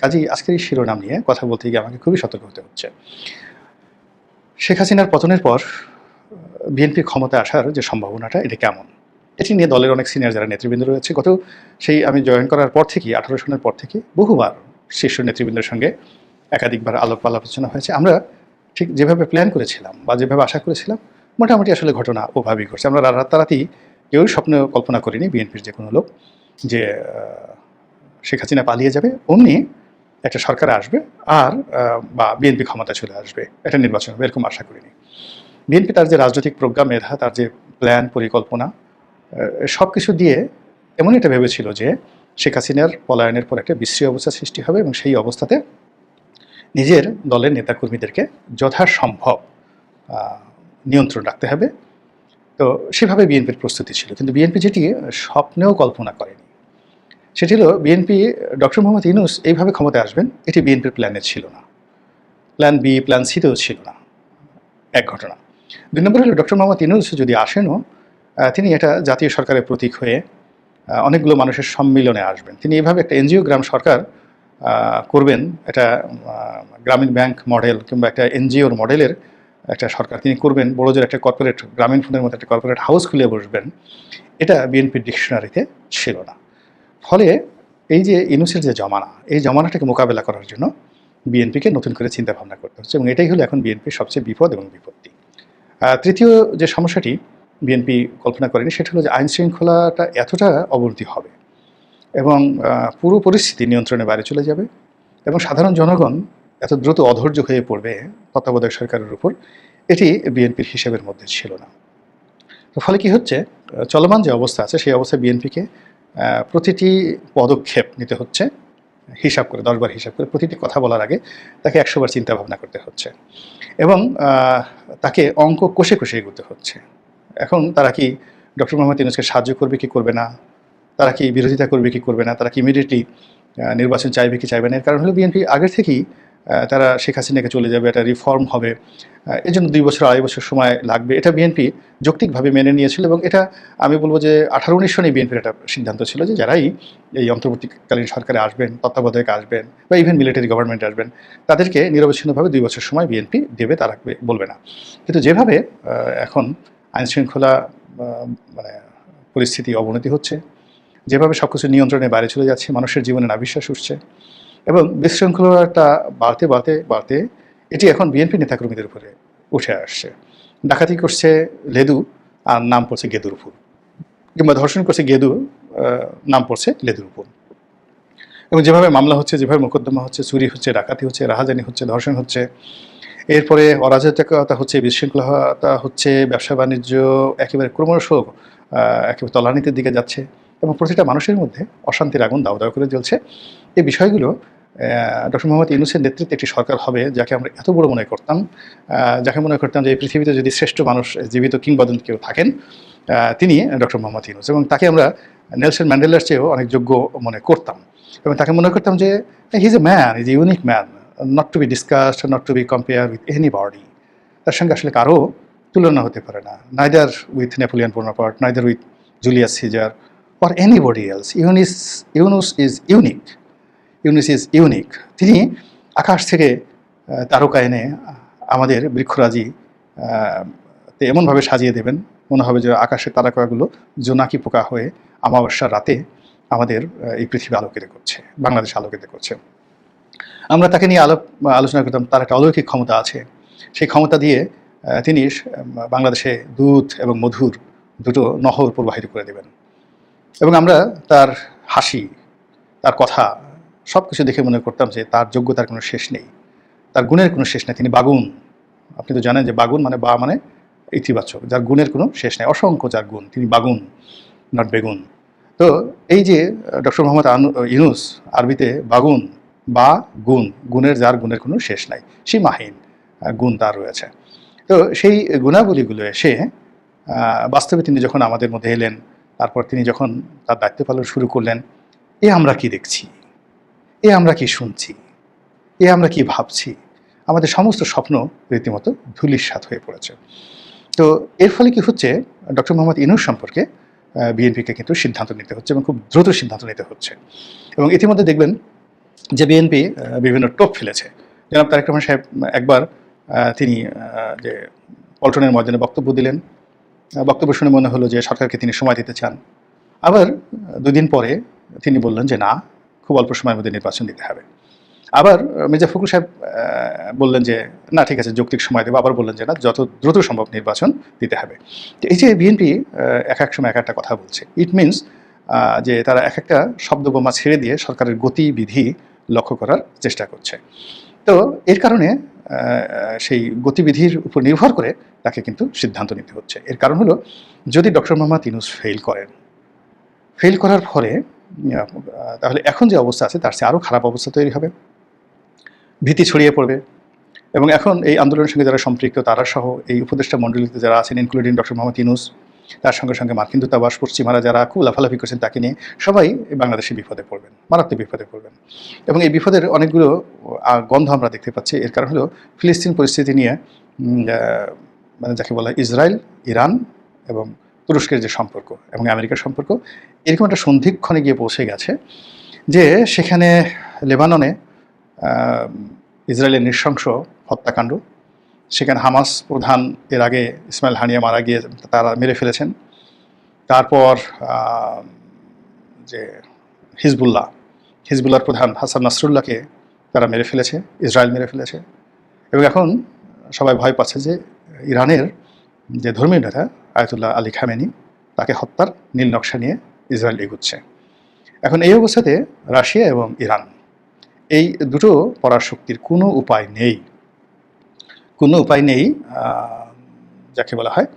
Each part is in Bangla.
কাজেই আজকের এই শিরোনাম নিয়ে কথা বলতে গিয়ে আমাকে খুবই সতর্ক হতে হচ্ছে। শেখ হাসিনার পতনের পর বিএনপির ক্ষমতা আসার যে সম্ভাবনাটা, এটা কেমন? এটি নিয়ে দলের অনেক সিনিয়র যারা নেতৃবৃন্দ রয়েছে, গত সেই আমি জয়েন করার পর থেকেই, আঠারো সনের পর থেকে বহুবার শীর্ষ নেতৃবৃন্দের সঙ্গে একাধিকবার আলোপ আলোচনা হয়েছে। আমরা ঠিক যেভাবে প্ল্যান করেছিলাম বা যেভাবে আশা করেছিলাম, মোটামুটি আসলে ঘটনা ওভাবেই ঘটছে। আমরা রাতারাতি কেউ স্বপ্ন কল্পনা করিনি বিএনপির যে কোনো লোক যে শেখ হাসিনা পালিয়ে যাবে, অমনি একটা সরকার আসবে আর বা বিএনপি ক্ষমতা চলে আসবে। একটা নির্বাচন হবে, এরকম আশা করিনি। বিএনপি তার যে রাজনৈতিক প্রজ্ঞা মেধা, তার যে প্ল্যান, পরিকল্পনা সব কিছু দিয়ে এমন এটা ভেবেছিল যে শেখ হাসিনার পলায়নের পর একটা বিশ্রী অবস্থা সৃষ্টি হবে এবং সেই অবস্থাতে নিজের দলের নেতাকর্মীদেরকে যথাসম্ভব নিয়ন্ত্রণ রাখতে হবে। তো সেভাবে বিএনপির প্রস্তুতি ছিল। কিন্তু বিএনপি যেটি, স্বপ্নেও কল্পনা করেনি। সেটি হলো বিএনপি ডক্টর মোহাম্মদ ইউনুস এইভাবে ক্ষমতায় আসবেন, এটি বিএনপির প্ল্যানে ছিল না। প্ল্যান বি প্ল্যান সিতেও ছিল না। এক ঘটনা। দুই নম্বর হলো ডক্টর মোহাম্মদ ইউনুস যদি আসেনও তিনি এটা জাতীয় সরকারের প্রতীক হয়ে অনেকগুলো মানুষের সম্মিলনে আসবেন। তিনি এভাবে একটা এনজিও গ্রাম সরকার করবেন, এটা গ্রামীণ ব্যাংক মডেল কিংবা একটা এনজিওর মডেলের একটা সরকার তিনি করবেন, বড়জোর একটা কর্পোরেট, গ্রামীণ ফোনের মতো একটা কর্পোরেট হাউস খুলে বসবেন, এটা বিএনপির ডিকশনারিতে ছিল না। ফলে এই যে ইনুসের যে জমানা, এই জমানাটাকে মোকাবেলা করার জন্য বিএনপিকে নতুন করে চিন্তা ভাবনা করতে হচ্ছে এবং এটাই হলো এখন বিএনপির সবচেয়ে বিপদ এবং বিপত্তি। তৃতীয় যে সমস্যাটি বিএনপি কল্পনা করেনি, সেটা হলো যে আইন শৃঙ্খলাটা এতটা অবনতি হবে এবং পুরো পরিস্থিতি নিয়ন্ত্রণের বাইরে চলে যাবে এবং সাধারণ জনগণ এত দ্রুত অধৈর্য হয়ে পড়বে তত্ত্বাবধায়ক সরকারের উপর, এটি বিএনপির হিসেবের মধ্যে ছিল না। ফলে কি হচ্ছে? চলমান যে অবস্থা আছে, সেই অবস্থায় বিএনপিকে প্রতিটি পদক্ষেপ নিতে হচ্ছে, হিসাব করে দশবার হিসাব করে প্রতিটি কথা বলার আগে তাকে একশোবার চিন্তা ভাবনা করতে হচ্ছে এবং তাকে অঙ্ক কষে কষে এগোতে হচ্ছে। এখন তারা কি ডক্টর মোহাম্মদ ইউনুসকে সাহায্য করবে, কি করবে না? তারা কি বিরোধিতা করবে, কি করবে না? তারা কি ইমিডিয়েটলি নির্বাচন চাইবে, কি চাইবে না? এর কারণ হলো বিএনপি আগের থেকেই তারা শেখ হাসিনাকে চলে যাবে, একটা রিফর্ম হবে। এর জন্য দুই বছর, আড়াই বছর সময় লাগবে। এটা বিএনপি যৌক্তিকভাবে মেনে নিয়েছিল এবং এটা আমি বলব যে আঠারো, উনিশ সনেই বিএনপির একটা সিদ্ধান্ত ছিল যে যারাই এই অন্তর্বর্তীকালীন সরকারে আসবেন, তত্ত্বাবধায়ক আসবেন বা ইভেন মিলিটারি গভর্নমেন্ট আসবেন, তাদেরকে নিরবচ্ছিন্নভাবে দুই বছর সময় বিএনপি দেবে, তারা বলবে না। কিন্তু যেভাবে এখন আইন শৃঙ্খলা মানে পরিস্থিতি, অবনতি হচ্ছে, যেভাবে সব কিছু নিয়ন্ত্রণের বাইরে চলে যাচ্ছে, মানুষের জীবনে নাবিশ্বাস উঠছে এবং বিশৃঙ্খলাটা বাড়তে বাড়তে বাড়তে এটি এখন বিএনপি নেতাকর্মীদের উপরে উঠে আসছে। ডাকাতি করছে লেদু আর নাম পড়ছে গেদুর ফুল। কিংবা ধর্ষণ করছে গেদু নাম পড়ছে লেদুর ফুল। এবং যেভাবে মামলা হচ্ছে, যেভাবে মোকদ্দমা হচ্ছে, চুরি হচ্ছে, ডাকাতি হচ্ছে, রাহাজানি হচ্ছে, ধর্ষণ হচ্ছে, এরপরে অরাজকতা হচ্ছে বিশৃঙ্খলতা হচ্ছে, ব্যবসা বাণিজ্য একেবারে ক্রমশ একেবারে তলানিতের দিকে যাচ্ছে এবং প্রতিটা মানুষের মধ্যে অশান্তির আগুন দাও দাও করে জ্বলছে। এই বিষয়গুলো ডক্টর মোহাম্মদ ইউনুসের নেতৃত্বে একটি সরকার হবে যাকে আমরা এত বড় মনে করতাম যাকে মনে করতাম যে এই পৃথিবীতে যদি শ্রেষ্ঠ মানুষ, জীবিত কিংবদন্তি কেউ থাকেন তিনি ডক্টর মোহাম্মদ ইউনুস। এবং তাকে আমরা নেলসন ম্যান্ডেলার চেয়েও অনেক যোগ্য মনে করতাম। এবং তাকে মনে করতাম যে he is a man is a unique man not to be discussed not to be compare with anybody তার সঙ্গে আসলে কারও তুলনা হতে পারে না। Neither with Napoleon Bonaparte neither with Julius Caesar or anybody else Yunus, Yunus is unique Yunus is unique. তিনি আকাশ থেকে তারকা এনে আমাদের বৃক্ষরাজি তে এমনভাবে সাজিয়ে দেবেন। মনে হবে যে আকাশের তারকাগুলো জোনাকি পোকা হয়ে অমাবস্যার রাতে আমাদের এই পৃথিবী আলোকিত করছে, বাংলাদেশ আলোকিত করছে। আমরা তাকে নিয়ে আলোপ আলোচনা করতাম, তার একটা অলৌকিক ক্ষমতা আছে। সেই ক্ষমতা দিয়ে তিনি বাংলাদেশে দুধ এবং মধুর দুটো নহর প্রবাহিত করে দেবেন। এবং আমরা তার হাসি, তার কথা সব কিছু দেখে মনে করতাম যে তার যোগ্যতার কোনো শেষ নেই। তার গুণের কোনো শেষ নেই। তিনি বাগুন। আপনি তো জানেন যে বাগুন মানে বা মানে ইতিবাচক যার গুণের কোনো শেষ নেই। অসংখ্য যার গুণ। তিনি বাগুন নট বেগুন। তো এই যে ডক্টর মোহাম্মদ ইউনুস আরবিতে বাগুন বা গুণ গুণের যার গুণের কোনো শেষ নাই সীমাহীন আহ, গুণ তার রয়েছে। তো সেই গুণাবলীগুলো এসে বাস্তবে তিনি যখন আমাদের মধ্যে এলেন তারপর তিনি যখন তার দায়িত্ব পালন শুরু করলেন এ আমরা কি দেখছি? এ আমরা কি শুনছি? এ আমরা কি ভাবছি? আমাদের সমস্ত স্বপ্ন রীতিমতো ধুলিস্বাত হয়ে পড়েছে। তো এর ফলে কি হচ্ছে? ডক্টর মোহাম্মদ ইনুস সম্পর্কে বিএনপিকে কিন্তু সিদ্ধান্ত নিতে হচ্ছে এবং খুব দ্রুত সিদ্ধান্ত নিতে হচ্ছে। এবং ইতিমধ্যে দেখবেন যে বিএনপি বিভিন্ন টোপ ফেলেছে। জনাব তারেক রহমান সাহেব একবার তিনি যে পল্টনের ময়দানে বক্তব্য দিলেন। বক্তব্য শুনে মনে হলো যে সরকারকে তিনি সময় দিতে চান। আবার দুদিন পরে তিনি বললেন যে না খুব অল্প সময়ের মধ্যে নির্বাচন দিতে হবে। আবার মির্জা ফখরুল সাহেব বললেন যে, না, ঠিক আছে, যৌক্তিক সময় দেবো। আবার বললেন যে, না, যত দ্রুত সম্ভব নির্বাচন দিতে হবে। তো এই যে বিএনপি এক এক সময় এক একটা কথা বলছে। ইট মিনস যে তারা এক একটা শব্দ বোমা ছেড়ে দিয়ে সরকারের গতিবিধি লক্ষ্য করার চেষ্টা করছে। তো এর কারণে সেই গতিবিধির উপর নির্ভর করে তাকে কিন্তু সিদ্ধান্ত নিতে হচ্ছে। এর কারণ হলো, যদি ডক্টর মোহাম্মদ ইনুস ফেল করেন ফেল করার ফলে তাহলে এখন যে অবস্থা আছে, তার চেয়ে আরও খারাপ অবস্থা তৈরি হবে। ভীতি ছড়িয়ে পড়বে। এবং এখন এই আন্দোলনের সঙ্গে যারা সম্পৃক্ত, তারা সহ এই উপদেষ্টা মণ্ডলীতে যারা আছেন ইনক্লুডিং ডক্টর মোহাম্মদ ইনুস তার সঙ্গে সঙ্গে মার্কিন দূতাবাস, পশ্চিমারা যারা খুব লাফালাফি করছেন তাকে নিয়ে, সবাই বাংলাদেশে বিপদে পড়বেন, মারাত্মক বিপদে পড়বেন। এবং এই বিপদের অনেকগুলো গন্ধ আমরা দেখতে পাচ্ছি। এর কারণ হলো ফিলিস্তিন পরিস্থিতি নিয়ে মানে যাকে বলা ইসরায়েল, ইরান এবং তুরস্কের যে সম্পর্ক এবং আমেরিকার সম্পর্ক, এরকম একটা সন্ধিক্ষণে গিয়ে পৌঁছে গেছে যে সেখানে লেবাননে ইসরায়েলের নৃশংস হত্যাকাণ্ড, সেখানে হামাস প্রধান এর আগে ইসমাইল হানিয়া মারা গিয়ে তারা মেরে ফেলেছেন। তারপর যে হিজবুল্লাহ, হিজবুল্লাহর প্রধান হাসান নাসরুল্লাহকে তারা মেরে ফেলেছে, ইসরায়েল মেরে ফেলেছে এবং এখন সবাই ভয় পাচ্ছে যে ইরানের যে ধর্মীয় নেতা আয়তুল্লাহ আলী খামেনি, তাকে হত্যার নীল নকশা নিয়ে ইসরায়েল এগুচ্ছে। এখন এই অবস্থাতে রাশিয়া এবং ইরান, এই দুটো পরাশক্তির কোনো উপায় নেই। কোনো উপায় নেই যাকে বলা হয়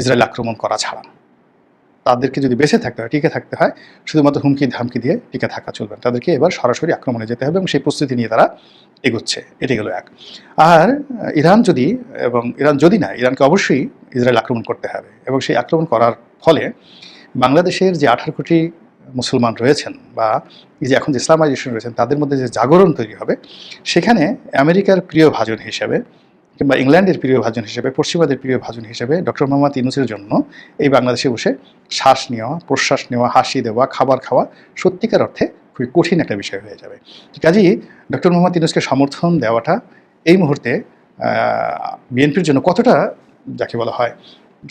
ইসরায়েল আক্রমণ করা ছাড়া। তাদেরকে যদি বেঁচে থাকতে হয়, টিকে থাকতে হয়, শুধুমাত্র হুমকি, ধামকি দিয়ে টিকে থাকা চলবে। তাদেরকে এবার সরাসরি আক্রমণে যেতে হবে এবং সেই প্রস্তুতি নিয়ে তারা এগোচ্ছে এটি গেল এক আর ইরান যদি এবং ইরান যদি না, ইরানকে অবশ্যই ইসরায়েল আক্রমণ করতে হবে এবং সেই আক্রমণ করার ফলে বাংলাদেশের যে আঠারো কোটি মুসলমান রয়েছেন বা এই যে এখন যে ইসলামাইজেশন রয়েছেন, তাদের মধ্যে যে জাগরণ তৈরি হবে, সেখানে আমেরিকার প্রিয় ভাজন হিসেবে কিংবা ইংল্যান্ডের প্রিয় ভাজন হিসেবে, পশ্চিমাদের প্রিয় ভাজন হিসেবে ডক্টর মোহাম্মদ ইনুসের জন্য এই বাংলাদেশে বসে শ্বাস নেওয়া, প্রশ্বাস নেওয়া, হাসি দেওয়া, খাবার খাওয়া সত্যিকার অর্থে খুবই কঠিন একটা বিষয় হয়ে যাবে। কাজেই ডক্টর মোহাম্মদ ইনুসকে সমর্থন দেওয়াটা এই মুহূর্তে বিএনপির জন্য কতটা, যাকে বলা হয়,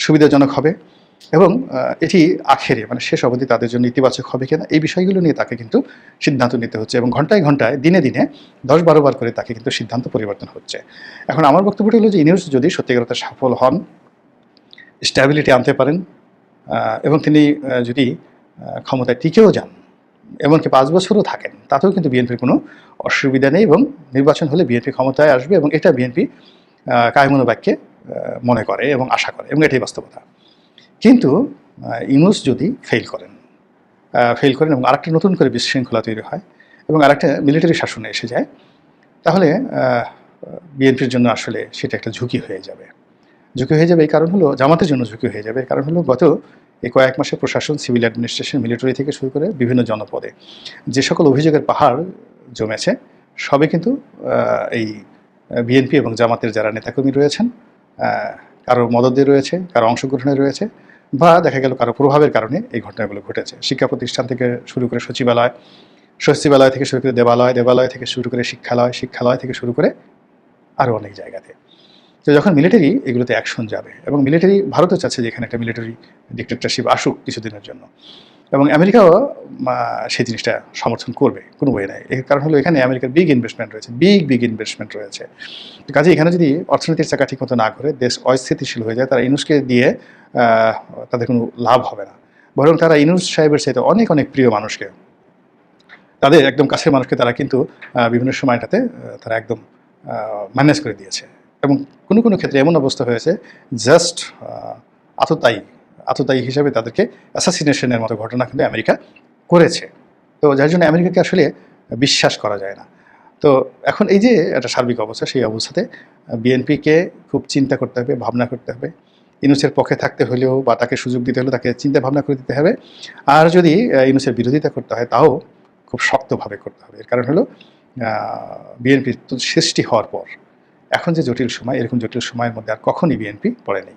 সুবিধাজনক হবে? এবং এটি আখেরে মানে শেষ অবধি তাদের জন্য ইতিবাচক হবে কিনা, এই বিষয়গুলো নিয়ে তাকে কিন্তু সিদ্ধান্ত নিতে হচ্ছে এবং ঘন্টায় ঘন্টায়, দিনে দিনে দশ বারো বার করে তাকে কিন্তু সিদ্ধান্ত পরিবর্তন হচ্ছে। এখন আমার বক্তব্যটা হলো যে, ইনিউস যদি সত্যিকার অর্থে সফল হন, স্ট্যাবিলিটি আনতে পারেন এবং তিনি যদি ক্ষমতায় টিকেও যান, এমনকি পাঁচ বছরও থাকেন, তাতেও কিন্তু বিএনপির কোনো অসুবিধা নেই এবং নির্বাচন হলে বিএনপি ক্ষমতায় আসবে এবং এটা বিএনপি কায়মনোবাক্যে মনে করে এবং আশা করে এবং এটাই বাস্তবতা। কিন্তু ইউনুস যদি ফেল করেন ফেল করেন এবং আরেকটা নতুন করে বিশৃঙ্খলা তৈরি হয় এবং আরেকটা মিলিটারি শাসনে এসে যায়, তাহলে বিএনপির জন্য আসলে সেটা একটা ঝুঁকি হয়ে যাবে। ঝুঁকি হয়ে যাবে এই কারণ হলো, জামাতের জন্য ঝুঁকি হয়ে যাবে। কারণ হলো, গত এই কয়েক মাসে প্রশাসন সিভিল অ্যাডমিনিস্ট্রেশন মিলিটারি থেকে শুরু করে বিভিন্ন জনপদে যে সকল অভিযোগের পাহাড় জমেছে, সবে কিন্তু এই বিএনপি এবং জামাতের যারা নেতাকর্মী রয়েছেন কারও মদদে রয়েছে, কারও অংশগ্রহণে রয়েছে বা দেখা গেল কারও প্রভাবের কারণে এই ঘটনাগুলো ঘটেছে। শিক্ষা প্রতিষ্ঠান থেকে শুরু করে সচিবালয় সচিবালয় থেকে শুরু করে দেবালয় দেবালয় থেকে শুরু করে শিক্ষালয় শিক্ষালয় থেকে শুরু করে আরও অনেক জায়গাতে। তো যখন মিলিটারি এগুলোতে অ্যাকশন যাবে এবং মিলিটারি ভারতও চাচ্ছে যে এখানে একটা মিলিটারি ডিক্টেটরশিপ আসুক কিছুদিনের জন্য। এবং আমেরিকাও সেই জিনিসটা সমর্থন করবে, কোনো বই নাই। এর কারণ হলো এখানে আমেরিকার বিগ ইনভেস্টমেন্ট রয়েছে বিগ বিগ ইনভেস্টমেন্ট রয়েছে। কাজে এখানে যদি অর্থনীতির চাকা ঠিক মতো না করে দেশ অস্থিতিশীল হয়ে যায়, তারা ইনুসকে দিয়ে তাদের কোনো লাভ হবে না। বরং তারা ইনুস সাহেবের সাথে অনেক অনেক প্রিয় মানুষকে, তাদের একদম কাছের মানুষকে তারা কিন্তু বিভিন্ন সময়টাতে তারা একদম ম্যানেজ করে দিয়েছে। এবং কোনো কোনো ক্ষেত্রে এমন অবস্থা হয়েছে জাস্ট আততায়ী আততায়ী হিসাবে তাদেরকে অ্যাসাসিনেশনের মতো ঘটনা কিন্তু আমেরিকা করেছে। তো যার জন্য আমেরিকাকে আসলে বিশ্বাস করা যায় না। তো এখন এই যে একটা সার্বিক অবস্থা সেই অবস্থাতে বিএনপিকে খুব চিন্তা করতে হবে ভাবনা করতে হবে। ইনুসের পক্ষে থাকতে হলেও বা তাকে সুযোগ দিতে হলেও তাকে চিন্তা ভাবনা করে দিতে হবে। আর যদি আহ, ইনুসের বিরোধিতা করতে হয় তাও খুব শক্তভাবে করতে হবে। এর কারণ হলো বিএনপির সৃষ্টি হওয়ার পর। এখন যে জটিল সময় এরকম জটিল সময়ের মধ্যে আর কখনই বিএনপি পড়ে নেই